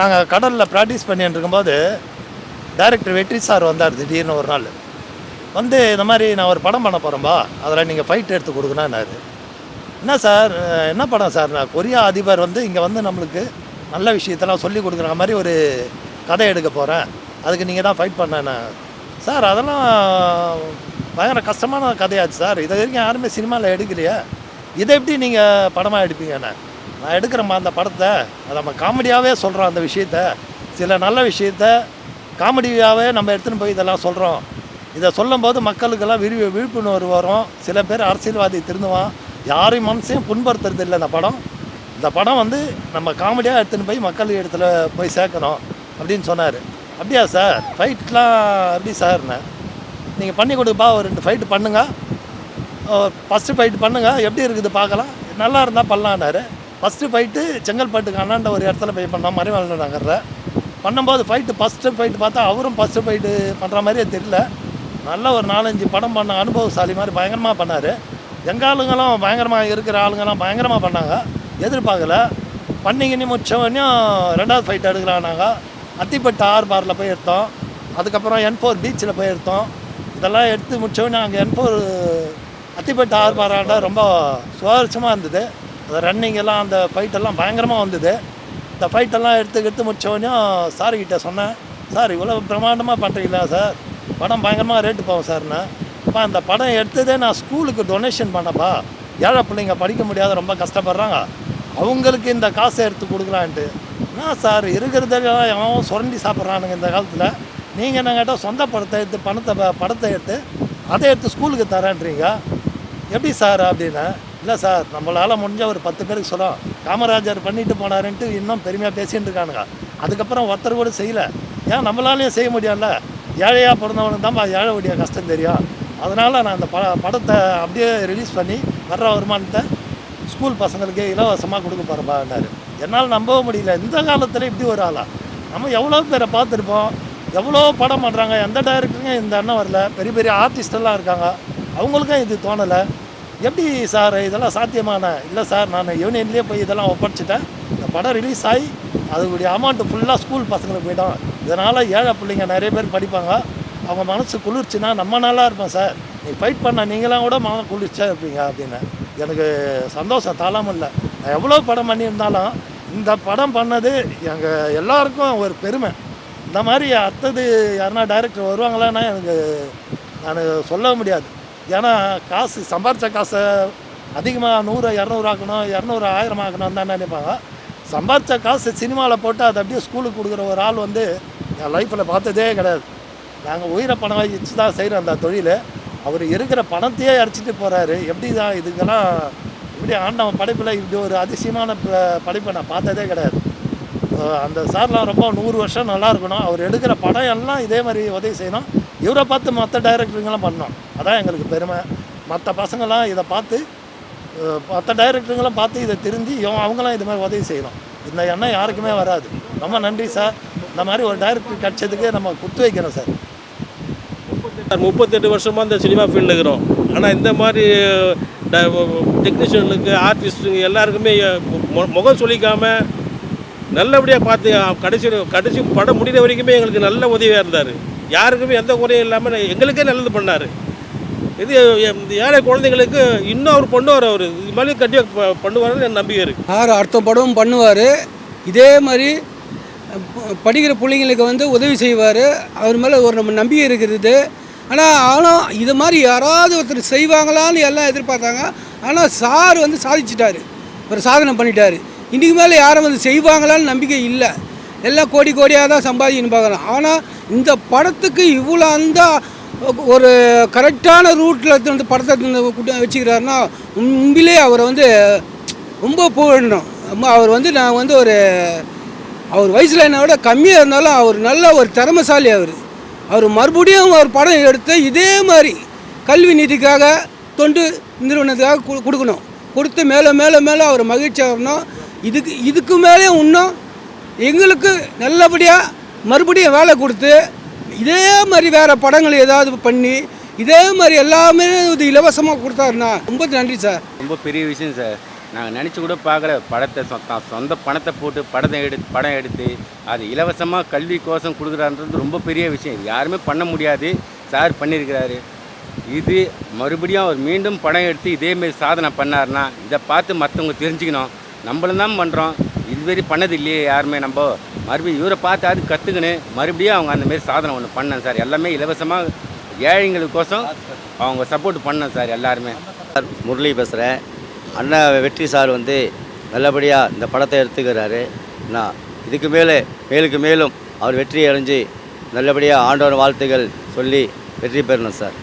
நாங்கள் கடலில் ப்ராக்டிஸ் பண்ணிட்டு இருக்கும்போது டைரக்டர் வெற்றி சார் வந்தார் திடீர்னு ஒரு நாள். வந்து இந்த மாதிரி நான் ஒரு படம் பண்ண போகிறேன்பா அதில் நீங்கள் ஃபைட் எடுத்து கொடுக்கணுன்னாரு என்ன சார் என்ன படம் சார்? நான் கொரியா அதிபர் வந்து இங்கே வந்து நம்மளுக்கு நல்ல விஷயத்தெல்லாம் சொல்லி கொடுக்குற மாதிரி ஒரு கதை எடுக்க போகிறேன் அதுக்கு நீங்கள் தான் ஃபைட் பண்ணேன்னு சார் அதெல்லாம் பயங்கர கஷ்டமான கதையாச்சு சார். இது வரைக்கும் யாருமே சினிமாவில் எடுக்கலையே. இதை எப்படி நீங்கள் படமாக எடுப்பீங்கண்ணே? நான் எடுக்கிறேம்மா அந்த படத்தை அதை நம்ம காமெடியாகவே சொல்கிறோம் அந்த விஷயத்த. சில நல்ல விஷயத்த காமெடியாகவே நம்ம எடுத்துன்னு போய் இதெல்லாம் சொல்கிறோம் இதை சொல்லும்போது மக்களுக்கெல்லாம் விரிவு விழிப்புணர்வு வரும். சில பேர் அரசியல்வாதி திருந்துவான். யாரையும் மனசையும் புண்படுத்துறது இல்லை இந்த படம். இந்த படம் வந்து நம்ம காமெடியாக எடுத்துன்னு போய் மக்கள் இடத்துல போய் சேர்க்கணும் அப்படின்னு சொன்னார். அப்படியா சார்? ஃபைட்லாம் எப்படி சார்ண்ணே நீங்கள் பண்ணி கொடுப்பா ஒரு ரெண்டு ஃபைட்டு பண்ணுங்க. ஃபஸ்ட்டு ஃபைட் பண்ணுங்கள் எப்படி இருக்குது பார்க்கலாம். நல்லா இருந்தால் பண்ணலான்னாரு. ஃபஸ்ட்டு ஃபைட்டு செங்கல்பட்டுக்கு அண்ணாண்ட ஒரு இடத்துல போய் பண்ணோம் மறைவாழ்ந்த நகரில் பண்ணும்போது ஃபைட்டு ஃபஸ்ட்டு ஃபைட்டு பார்த்தா அவரும் ஃபஸ்ட்டு ஃபைட்டு பண்ணுற மாதிரியே தெரியல. நல்ல ஒரு நாலஞ்சு படம் பண்ண அனுபவசாலி மாதிரி பயங்கரமாக பண்ணார். எங்கள் ஆளுங்களும் பயங்கரமாக இருக்கிற ஆளுங்கெல்லாம் பயங்கரமாக பண்ணாங்க. எதிர்பார்க்கல. பண்ணிக்கினி முடிச்சவனையும் ரெண்டாவது ஃபைட் எடுக்கலான்னாங்க. அத்திப்பட்டு ஆர் பாரில் போய் எடுத்தோம். அதுக்கப்புறம் என் ஃபோர் பீச்சில் போய் எடுத்தோம். இதெல்லாம் எடுத்து முடிச்சவொடனே அங்கே என் ஃபோர் அத்திப்பட்டு ஆர் பாராண்டா ரொம்ப சுவாரஸ்யமாக இருந்தது. அந்த ரன்னிங் எல்லாம் அந்த ஃபைட்டெல்லாம் பயங்கரமாக வந்தது. இந்த ஃபைட்டெல்லாம் எடுத்து எடுத்து முடிச்சவொடனையும் சார்கிட்ட சொன்னேன் சார் இவ்வளோ பிரமாண்டமாக பண்ணுறீங்களா சார் படம் பயங்கரமாக ரேட்டு போகும் சார்னு இப்போ அந்த படம் எடுத்ததே நான் ஸ்கூலுக்கு டொனேஷன் பண்ணப்பா. ஏழை பிள்ளைங்க படிக்க முடியாத ரொம்ப கஷ்டப்படுறாங்க. அவங்களுக்கு இந்த காசை எடுத்து கொடுக்கலான்ட்டு. என்ன சார் இருக்கிறதெல்லாம் எவன் சுரண்டி சாப்பிட்றானுங்க இந்த காலத்தில். நீங்கள் என்ன கேட்டால் சொந்த படத்தை எடுத்து பணத்தை படத்தை எடுத்து அதை எடுத்து ஸ்கூலுக்கு தரேன்றீங்க. எப்படி சார் அப்படின்னு. இல்லை சார் நம்மளால் முடிஞ்ச ஒரு பத்து பேருக்கு சொல்லும் காமராஜர் பண்ணிட்டு போனாருன்ட்டு இன்னும் பெருமையாக பேசிட்டு இருக்கானுங்க. அதுக்கப்புறம் ஒருத்தர் கூட செய்யலை. ஏன் நம்மளாலையும் செய்ய முடியல ஏழையாக பிறந்தவனுக்கு தான் ஏழையுடைய கஷ்டம் தெரியும். அதனால் நான் அந்த ப படத்தை அப்படியே ரிலீஸ் பண்ணி வர்ற வருமானத்தை ஸ்கூல் பசங்களுக்கு இலவசமாக கொடுக்க போகிறப்பான்னாரு என்னால் நம்பவே முடியல. இந்த காலத்தில் இப்படி ஒரு ஆளா? நம்ம எவ்வளோ பேரை பார்த்துருப்போம்? எவ்வளோ படம் பண்ணுறாங்க எந்த டைரக்டருங்க இந்த அண்ணன் வரல. பெரிய பெரிய ஆர்டிஸ்டெல்லாம் இருக்காங்க. அவங்களுக்கும் இது தோணலை. எப்படி சார் இதெல்லாம் சாத்தியமான? இல்லை சார் நான் யூனியன்லேயே போய் இதெல்லாம் ஒப்படைச்சிட்டேன். இந்த படம் ரிலீஸ் ஆகி அதுக்குடைய அமௌண்ட்டு ஃபுல்லாக ஸ்கூல் பசங்களுக்கு போய்டும். இதனால் ஏழை பிள்ளைங்க நிறைய பேர் படிப்பாங்க. அவங்க மனசு குளிர்ச்சின்னா நம்ம நல்லா இருப்போம் சார். நீ ஃபைட் பண்ண நீங்களாம் கூட மன குளிர்ச்சியாக இருப்பீங்க அப்படின்னு. எனக்கு சந்தோஷம் தாளாமல் இல்லை. நான் எவ்வளோ படம் பண்ணியிருந்தாலும் இந்த படம் பண்ணது எங்கள் எல்லாருக்கும் ஒரு பெருமை. இந்த மாதிரி அடுத்தது யாருன்னா டைரக்டர் வருவாங்களான்னா எனக்கு நான் சொல்ல முடியாது. ஏன்னா காசு சம்பாரித்த காசை அதிகமாக நூறு இரநூறு ஆக்கணும் இரநூறு ஆயிரம் ஆக்கணும் தான் நினைப்பாங்க சம்பாரித்த காசு சினிமாவில் போட்டு அதை அப்படியே ஸ்கூலுக்கு கொடுக்குற ஒரு ஆள் வந்து என் லைஃப்பில் பார்த்ததே கிடையாது. நாங்கள் உயிரை பணம் வச்சு தான் செய்கிறோம் அந்த தொழில். அவர் இருக்கிற பணத்தையே அரைச்சிட்டு போகிறாரு எப்படி தான் இதுக்கெல்லாம் இப்படி ஆண்டவன் படைப்பில் இப்படி ஒரு அதிசயமான படைப்பை நான் பார்த்ததே கிடையாது. அந்த சார்லாம் ரொம்ப நூறு வருஷம் நல்லா இருக்கணும். அவர் எடுக்கிற படம் எல்லாம் இதே மாதிரி உதவி செய்யணும். இவரை பார்த்து மற்ற டைரக்டருங்கெல்லாம் பண்ணோம். அதான் எங்களுக்கு பெருமை. மற்ற பசங்களாம் இதை பார்த்து மற்ற டைரக்டருங்களாம் பார்த்து இதை திருந்தி இவன் அவங்களாம் இது மாதிரி உதவி செய்யணும். இந்த எண்ணம் யாருக்குமே வராது. ரொம்ப நன்றி சார். இந்த மாதிரி ஒரு டைரக்டர் கிடைச்சதுக்கு நம்ம குத்து வைக்கிறோம் சார். சார் முப்பத்தெட்டு வருஷமாக இந்த சினிமா ஃபீல்டில் இருக்கிறோம். ஆனால் இந்த மாதிரி டெக்னீஷியனுக்கு ஆர்டிஸ்ட்டுங்க எல்லாருக்குமே முகம் சொல்லிக்காமல் நல்லபடியாக பார்த்து கடைசி கடைசி படம் முடிகிற வரைக்குமே எங்களுக்கு நல்ல உதவியாக இருந்தார். யாருக்குமே எந்த குறையும் இல்லாமல் எங்களுக்கே நல்லது பண்ணார். இது ஏழை குழந்தைங்களுக்கு இன்னும் அவர் பண்ணுவார் அவர். இது மாதிரி கண்டிப்பாக பண்ணுவார்னு என் நம்பிக்கை இருக்குது யார் அடுத்த படமும் பண்ணுவார். இதே மாதிரி படிக்கிற பிள்ளைங்களுக்கு வந்து உதவி செய்வார். அவர் மேலே ஒரு நம்ம நம்பிக்கை இருக்கிறது. ஆனால் ஆனால் இது மாதிரி யாராவது ஒருத்தர் செய்வாங்களான்னு எல்லாம் எதிர்பார்த்தாங்க. ஆனால் சார் வந்து சாதிச்சிட்டார். ஒரு சாதனை பண்ணிட்டார். இன்றைக்கு மேலே யாரும் வந்து செய்வாங்களான்னு நம்பிக்கை இல்லை. எல்லாம் கோடி கோடியாக தான் சம்பாதிக்கணும் பார்க்குறோம் ஆனால் இந்த படத்துக்கு இவ்வளோ அந்த ஒரு கரெக்டான ரூட்டில் வந்து படத்தை வச்சுக்கிறாருன்னா உண்மையிலே அவரை வந்து ரொம்ப புகழணும். ரொம்ப அவர் வந்து நான் வந்து ஒரு அவர் வயசில் என்னை விட கம்மியாக இருந்தாலும் அவர் நல்ல ஒரு திறமசாலி அவர். அவர் மறுபடியும் ஒரு படம் எடுத்து இதே மாதிரி கல்வி நீதிக்காக தொண்டு நிறுவனத்துக்காக கு- கொடுக்கணும். கொடுத்து மேலே மேலே மேலே அவர் மகிழ்ச்சி ஆகணும். இதுக்கு இதுக்கு மேலே இன்னும் எங்களுக்கு நல்லபடியாக மறுபடியும் வேலை கொடுத்து இதே மாதிரி வேறு படங்கள் ஏதாவது பண்ணி இதே மாதிரி எல்லாமே இது இலவசமாக கொடுத்தாருண்ணா ரொம்ப நன்றி சார். ரொம்ப பெரிய விஷயம் சார். நாங்கள் நினச்சி கூட பார்க்குற படத்தை சொந்த தான் சொந்த பணத்தை போட்டு படத்தை எடு படம் எடுத்து அது இலவசமாக கல்வி கோசம் கொடுக்குறான்றது ரொம்ப பெரிய விஷயம். இது யாருமே பண்ண முடியாது. சார் பண்ணியிருக்கிறாரு. இது மறுபடியும் அவர் மீண்டும் படம் எடுத்து இதேமாரி சாதனை பண்ணாருன்னா இதை பார்த்து மற்றவங்க தெரிஞ்சுக்கணும். நம்மளும் தான் பண்ணுறோம் இதுவரை பண்ணது இல்லையே யாருமே நம்ம. மறுபடியும் இவரை பார்த்து அது மறுபடியும் அவங்க அந்த மாரி சாதனை ஒன்று பண்ணேன் சார். எல்லாமே இலவசமாக ஏழைங்களுக்கோசம் அவங்க சப்போர்ட் பண்ணேன் சார் எல்லாருமே. சார் முரளி பேசுகிறேன் அண்ணா வெற்றி சார் வந்து நல்லபடியாக இந்த படத்தை எடுத்துக்கிறாரு. நான் இதுக்கு மேலே மேலுக்கு மேலும் அவர் வெற்றி அடைஞ்சு நல்லபடியாக ஆண்டோர் வாழ்த்துக்கள் சொல்லி வெற்றி பெறணும் சார்.